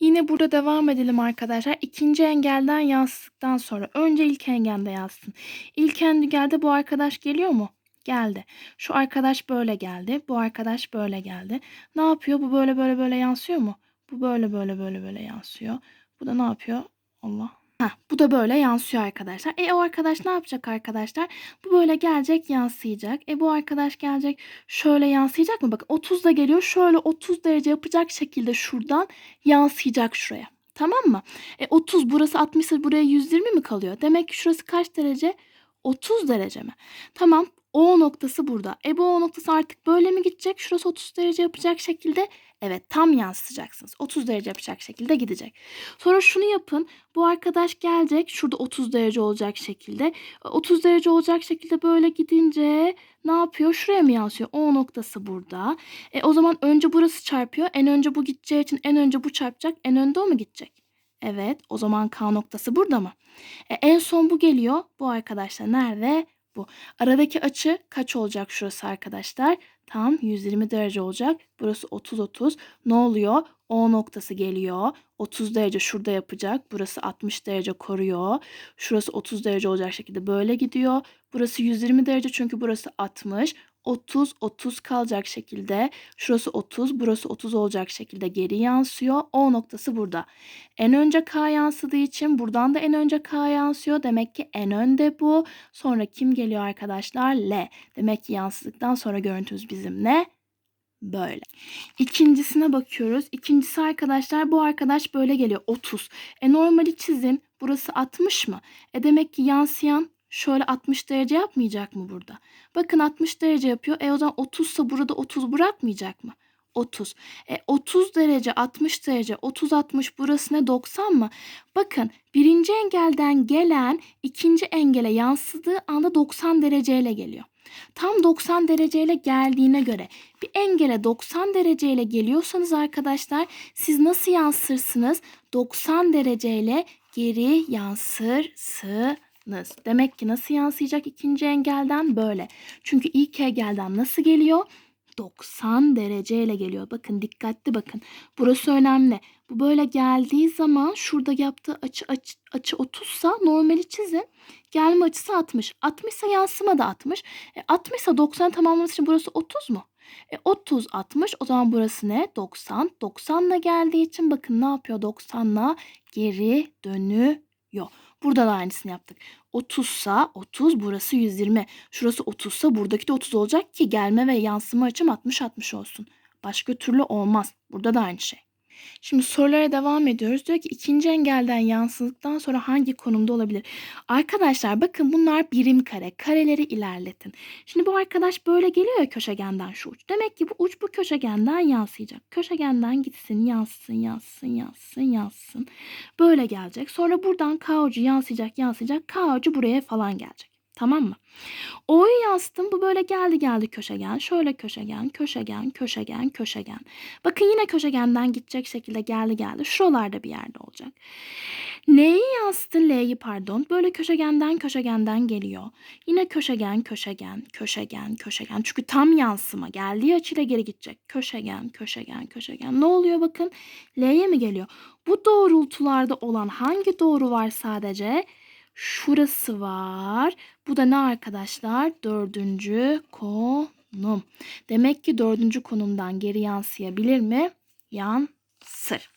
Yine burada devam edelim arkadaşlar. İkinci engelden yazdıktan sonra önce ilk engelde yazsın. İlk engelde bu arkadaş geliyor mu? Geldi. Şu arkadaş böyle geldi. Bu arkadaş böyle geldi. Ne yapıyor? Bu böyle böyle böyle yansıyor mu? Bu böyle böyle böyle böyle yansıyor. Bu da ne yapıyor? Allah. Heh, bu da böyle yansıyor arkadaşlar. E o arkadaş ne yapacak arkadaşlar? Bu böyle gelecek yansıyacak. E bu arkadaş gelecek şöyle yansıyacak mı? Bakın 30 da geliyor. Şöyle 30 derece yapacak şekilde şuradan yansıyacak şuraya. Tamam mı? E 30 burası 60 ise buraya 120 mi kalıyor? Demek ki şurası kaç derece? 30 derece mi? Tamam. O noktası burada. E bu O noktası artık böyle mi gidecek? Şurası 30 derece yapacak şekilde. Evet tam yansıtacaksınız. 30 derece yapacak şekilde gidecek. Sonra şunu yapın. Bu arkadaş gelecek. Şurada 30 derece olacak şekilde. 30 derece olacak şekilde böyle gidince ne yapıyor? Şuraya mı yansıyor? O noktası burada. E o zaman önce burası çarpıyor. En önce bu gideceği için en önce bu çarpacak. En önde o mu gidecek? Evet. O zaman K noktası burada mı? E, en son bu geliyor. Bu arkadaşlar nerede? Bu. Aradaki açı kaç olacak şurası arkadaşlar? Tam 120 derece olacak. Burası 30 30. Ne oluyor? O noktası geliyor. 30 derece şurada yapacak. Burası 60 derece koruyor. Şurası 30 derece olacak şekilde böyle gidiyor. Burası 120 derece çünkü burası 60. 30 30 kalacak şekilde şurası 30 burası 30 olacak şekilde geri yansıyor. O noktası burada. En önce K yansıdığı için buradan da en önce K yansıyor. Demek ki en önde bu. Sonra kim geliyor arkadaşlar? L. Demek ki yansıdıktan sonra görüntümüz bizim ne? Böyle. İkincisine bakıyoruz. İkincisi arkadaşlar bu arkadaş böyle geliyor 30. E normali çizin. Burası 60 mı? E demek ki yansıyan şöyle 60 derece yapmayacak mı burada? Bakın 60 derece yapıyor. E o zaman 30 ise burada 30 bırakmayacak mı? 30. E 30 derece 60 derece 30 60 burası ne 90 mı? Bakın birinci engelden gelen ikinci engele yansıdığı anda 90 dereceyle geliyor. Tam 90 dereceyle geldiğine göre bir engele 90 dereceyle geliyorsanız arkadaşlar siz nasıl yansırsınız? 90 dereceyle geri yansırsınız. Demek ki nasıl yansıyacak ikinci engelden böyle. Çünkü ilk engelden nasıl geliyor? 90 dereceyle geliyor. Bakın dikkatli bakın. Burası önemli. Bu böyle geldiği zaman şurada yaptığı açı açı, açı 30 sa normali çizin. Gelme açısı 60. 60 ise yansıma da 60. E, 60 ise 90 tamamlaması için burası 30 mu? E, 30 60 o zaman burası ne? 90. 90 ile geldiği için bakın ne yapıyor 90 ile geri dönüyor. Burada da aynısını yaptık. 30 sa 30 burası 120. Şurası 30 sa buradaki de 30 olacak ki gelme ve yansıma açım 60 60 olsun. Başka türlü olmaz. Burada da aynı şey. Şimdi sorulara devam ediyoruz. Diyor ki ikinci engelden yansıdıktan sonra hangi konumda olabilir? Arkadaşlar bakın bunlar birim kare. Kareleri ilerletin. Şimdi bu arkadaş böyle geliyor ya köşegenden şu uç. Demek ki bu uç bu köşegenden yansıyacak. Köşegenden gitsin, yansın, yansın, yansın, yansın. Böyle gelecek. Sonra buradan K ucu yansıyacak, yansıyacak. K ucu buraya falan gelecek. Tamam mı? O'yu yazdım. Bu böyle geldi geldi köşegen. Şöyle köşegen, köşegen, köşegen, köşegen. Bakın yine köşegenden gidecek şekilde geldi geldi. Şuralarda bir yerde olacak. N'yi yazdı. L'yi pardon. Böyle köşegenden köşegenden geliyor. Yine köşegen, köşegen, köşegen, köşegen. Çünkü tam yansıma geldiği açıyla geri gidecek. Köşegen, köşegen, köşegen. Ne oluyor bakın? L'ye mi geliyor? Bu doğrultularda olan hangi doğru var sadece? Şurası var. Bu da ne arkadaşlar? Dördüncü konum. Demek ki dördüncü konumdan geri yansıyabilir mi? Yansır.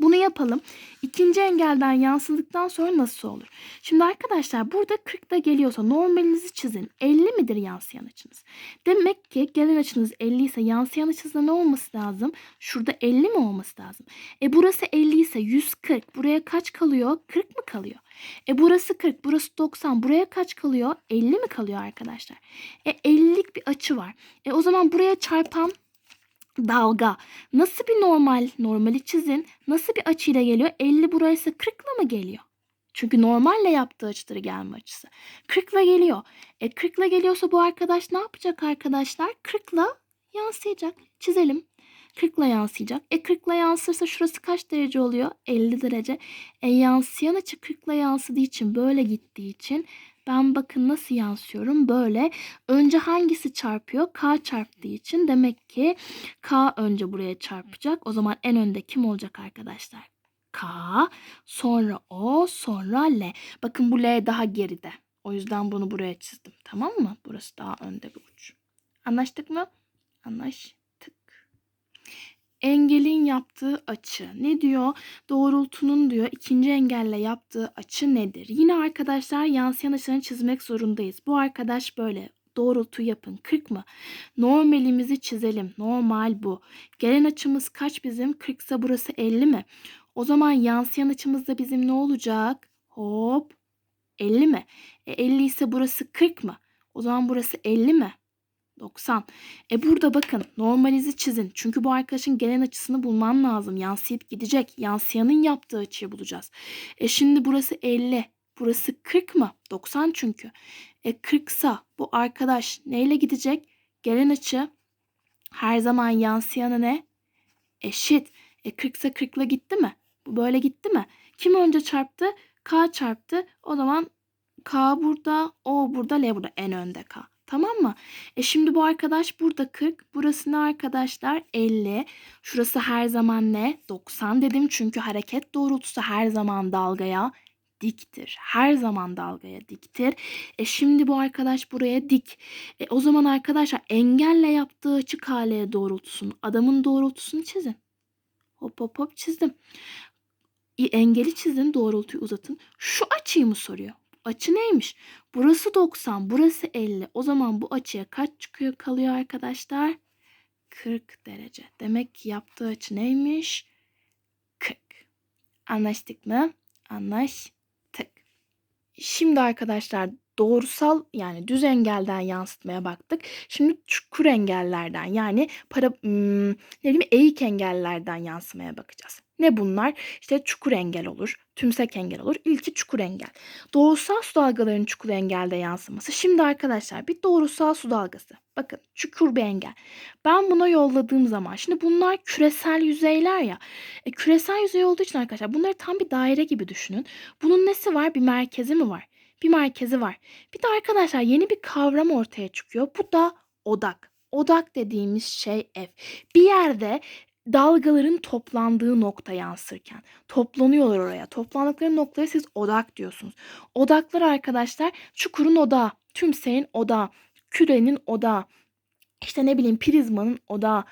Bunu yapalım. İkinci engelden yansıdıktan sonra nasıl olur? Şimdi arkadaşlar burada 40'da geliyorsa normalinizi çizin. 50 midir yansıyan açınız? Demek ki gelen açınız 50 ise yansıyan açınızda ne olması lazım? Şurada 50 mi olması lazım? E burası 50 ise 140. Buraya kaç kalıyor? 40 mı kalıyor? E burası 40, burası 90. Buraya kaç kalıyor? 50 mi kalıyor arkadaşlar? E 50'lik bir açı var. E o zaman buraya çarpan dalga. Nasıl bir normal? Normali çizin. Nasıl bir açıyla geliyor? 50 burası 40'la mı geliyor? Çünkü normalle yaptığı açıları gelme açısı. 40'la geliyor. E 40'la geliyorsa bu arkadaş ne yapacak arkadaşlar? 40'la yansıyacak. Çizelim. 40'la yansıyacak. E 40'la yansırsa şurası kaç derece oluyor? 50 derece. E yansıyan açı 40'la yansıdığı için böyle gittiği için ben bakın nasıl yansıyorum böyle. Önce hangisi çarpıyor? K çarptığı için demek ki K önce buraya çarpacak. O zaman en önde kim olacak arkadaşlar? K, sonra O, sonra L. Bakın bu L daha geride. O yüzden bunu buraya çizdim. Tamam mı? Burası daha önde bir uç. Anlaştık mı? Anlaştık. Engelin yaptığı açı ne diyor? Doğrultunun diyor ikinci engelle yaptığı açı nedir? Yine arkadaşlar yansıyan açılarını çizmek zorundayız. Bu arkadaş böyle doğrultu yapın. 40 mı? Normalimizi çizelim. Normal bu. Gelen açımız kaç bizim? 40 ise burası 50 mi? O zaman yansıyan açımız da bizim ne olacak? Hop 50 mi? E 50 ise burası 40 mı? O zaman burası 50 mi? 90. E burada bakın normalizi çizin. Çünkü bu arkadaşın gelen açısını bulman lazım. Yansıyıp gidecek. Yansıyanın yaptığı açıyı bulacağız. E şimdi burası 50. Burası 40 mı? 90 çünkü. E 40 sa bu arkadaş neyle gidecek? Gelen açı her zaman yansıyanı ne? Eşit. E 40 ise 40'la gitti mi? Bu böyle gitti mi? Kim önce çarptı? K çarptı. O zaman K burada, O burada, L burada. En önde K. Tamam mı? E şimdi bu arkadaş burada 40. Burası ne arkadaşlar? 50. Şurası her zaman ne? 90 dedim çünkü hareket doğrultusu her zaman dalgaya diktir. Her zaman dalgaya diktir. E şimdi bu arkadaş buraya dik. E o zaman arkadaşlar engelle yaptığı açı KL doğrultusunu, adamın doğrultusunu çizin. Hop hop hop çizdim. E, engeli çizin, doğrultuyu uzatın. Şu açıyı mı soruyor? Açı neymiş? Burası 90, burası 50. O zaman bu açıya kaç çıkıyor kalıyor arkadaşlar? 40 derece. Demek ki yaptığı açı neymiş? 40. Anlaştık mı? Anlaştık. Şimdi arkadaşlar doğrusal yani düz engelden yansıtmaya baktık. Şimdi çukur engellerden yani para hmm, ne diyeyim eğik engellerden yansımaya bakacağız. Ne bunlar? İşte çukur engel olur, tümsek engel olur. İlki çukur engel. Doğrusal su dalgalarının çukur engelde yansıması. Şimdi arkadaşlar bir doğrusal su dalgası. Bakın çukur bir engel. Ben buna yolladığım zaman şimdi bunlar küresel yüzeyler ya. E, küresel yüzey olduğu için arkadaşlar bunları tam bir daire gibi düşünün. Bunun nesi var? Bir merkezi mi var? Bir merkezi var. Bir de arkadaşlar yeni bir kavram ortaya çıkıyor. Bu da odak. Odak dediğimiz şey F. Bir yerde dalgaların toplandığı nokta yansırken toplanıyorlar oraya. Toplandıkları noktaya siz odak diyorsunuz. Odaklar arkadaşlar çukurun odağı, tümseyin odağı, kürenin odağı, işte ne bileyim prizmanın odağı,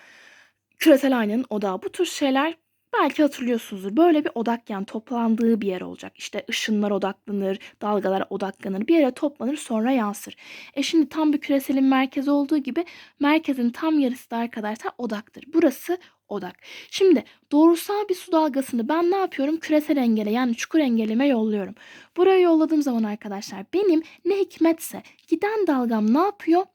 küresel aynanın odağı. Bu tür şeyler belki hatırlıyorsunuzdur. Böyle bir odak yani toplandığı bir yer olacak. İşte ışınlar odaklanır, dalgalar odaklanır. Bir yere toplanır sonra yansır. E şimdi tam bir küreselin merkezi olduğu gibi merkezin tam yarısı da arkadaşlar odaktır. Burası odak. Şimdi doğrusal bir su dalgasını ben ne yapıyorum? Küresel engele yani çukur engelime yolluyorum. Buraya yolladığım zaman arkadaşlar benim ne hikmetse giden dalgam ne yapıyor?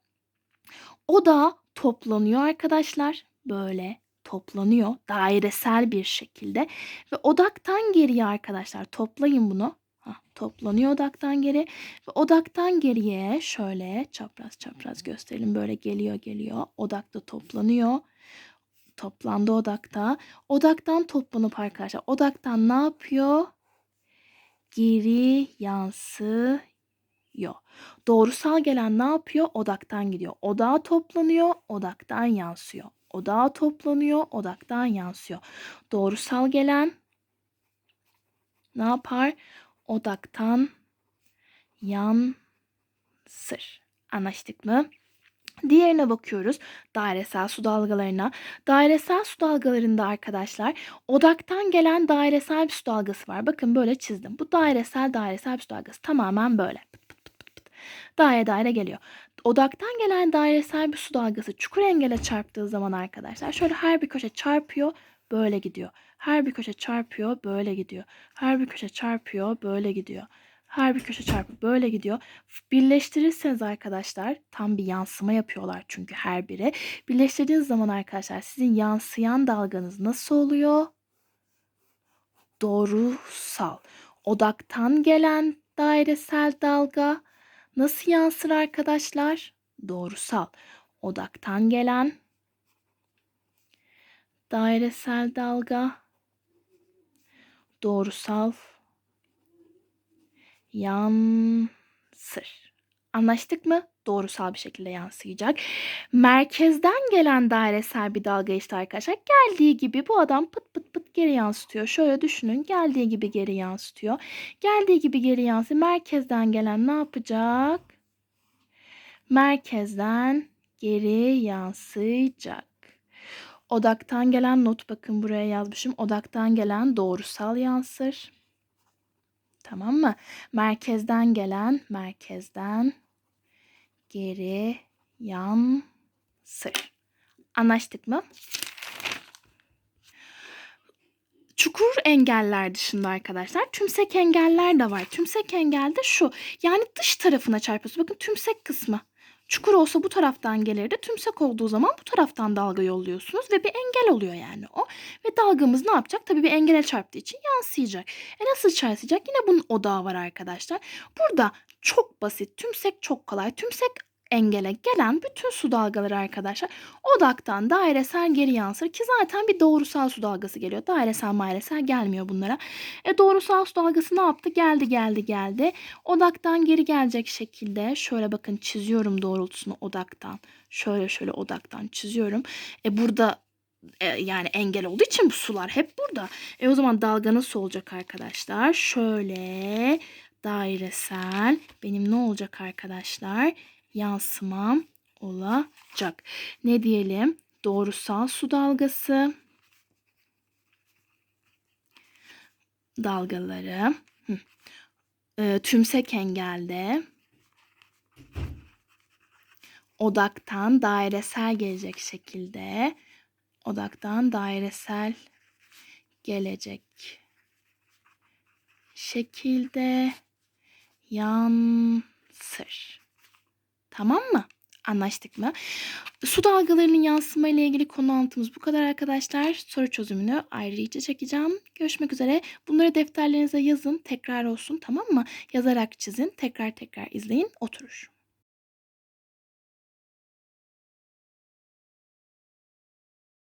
Odağa toplanıyor arkadaşlar. Böyle toplanıyor dairesel bir şekilde ve odaktan geriye arkadaşlar toplayın bunu. Hah, toplanıyor odaktan geri ve odaktan geriye şöyle çapraz çapraz gösterelim böyle geliyor geliyor odakta toplanıyor toplandı odakta. Odaktan toplanıp arkadaşlar odaktan ne yapıyor? Geri yansıyor. Doğrusal gelen ne yapıyor? Odaktan gidiyor. Odağa toplanıyor, odaktan yansıyor. Odağa toplanıyor, odaktan yansıyor. Doğrusal gelen ne yapar? Odaktan yansır. Anlaştık mı? Diğerine bakıyoruz. Dairesel su dalgalarına. Dairesel su dalgalarında arkadaşlar odaktan gelen dairesel bir su dalgası var. Bakın böyle çizdim. Bu dairesel dairesel bir su dalgası. Tamamen böyle. Daire daire geliyor. Odaktan gelen dairesel bir su dalgası çukur engele çarptığı zaman arkadaşlar şöyle her bir köşe çarpıyor böyle gidiyor. Her bir köşe çarpıyor böyle gidiyor. Her bir köşe çarpıyor böyle gidiyor. Her bir köşe çarpı böyle gidiyor. Birleştirirseniz arkadaşlar tam bir yansıma yapıyorlar çünkü her biri. Birleştirdiğiniz zaman arkadaşlar sizin yansıyan dalganız nasıl oluyor? Doğrusal. Odaktan gelen dairesel dalga nasıl yansır arkadaşlar? Doğrusal. Odaktan gelen dairesel dalga doğrusal yansır. Anlaştık mı? Doğrusal bir şekilde yansıyacak. Merkezden gelen dairesel bir dalga işte arkadaşlar. Geldiği gibi bu adam pıt pıt pıt geri yansıtıyor. Şöyle düşünün. Geldiği gibi geri yansıtıyor. Geldiği gibi geri yansıyor. Merkezden gelen ne yapacak? Merkezden geri yansıyacak. Odaktan gelen not bakın buraya yazmışım. Odaktan gelen doğrusal yansır. Tamam mı? Merkezden gelen merkezden geri yansır. Anlaştık mı? Çukur engeller dışında arkadaşlar tümsek engeller de var. Tümsek engel de şu. Yani dış tarafına çarpıyorsun. Bakın tümsek kısmı. Çukur olsa bu taraftan gelirdi. Tümsek olduğu zaman bu taraftan dalga yolluyorsunuz ve bir engel oluyor yani o. Ve dalgamız ne yapacak? Tabii bir engele çarptığı için yansıyacak. E nasıl yansıyacak? Yine bunun odağı var arkadaşlar. Burada çok basit. Tümsek çok kolay. Tümsek engele gelen bütün su dalgaları arkadaşlar odaktan dairesel geri yansır ki zaten bir doğrusal su dalgası geliyor. Dairesel mairesel gelmiyor bunlara. E doğrusal su dalgası ne yaptı? Geldi geldi geldi. Odaktan geri gelecek şekilde şöyle bakın çiziyorum doğrultusunu odaktan. Şöyle şöyle odaktan çiziyorum. E burada e, yani engel olduğu için bu sular hep burada. E o zaman dalga nasıl olacak arkadaşlar? Şöyle dairesel benim ne olacak arkadaşlar? Yansımam olacak. Ne diyelim? Doğrusal su dalgası dalgaları e, tümsek engelde odaktan dairesel gelecek şekilde odaktan dairesel gelecek şekilde yansır. Tamam mı? Anlaştık mı? Su dalgalarının yansıma ile ilgili konu anlatımız bu kadar arkadaşlar. Soru çözümünü ayrıca çekeceğim. Görüşmek üzere. Bunları defterlerinize yazın. Tekrar olsun tamam mı? Yazarak çizin. Tekrar tekrar izleyin. Oturur.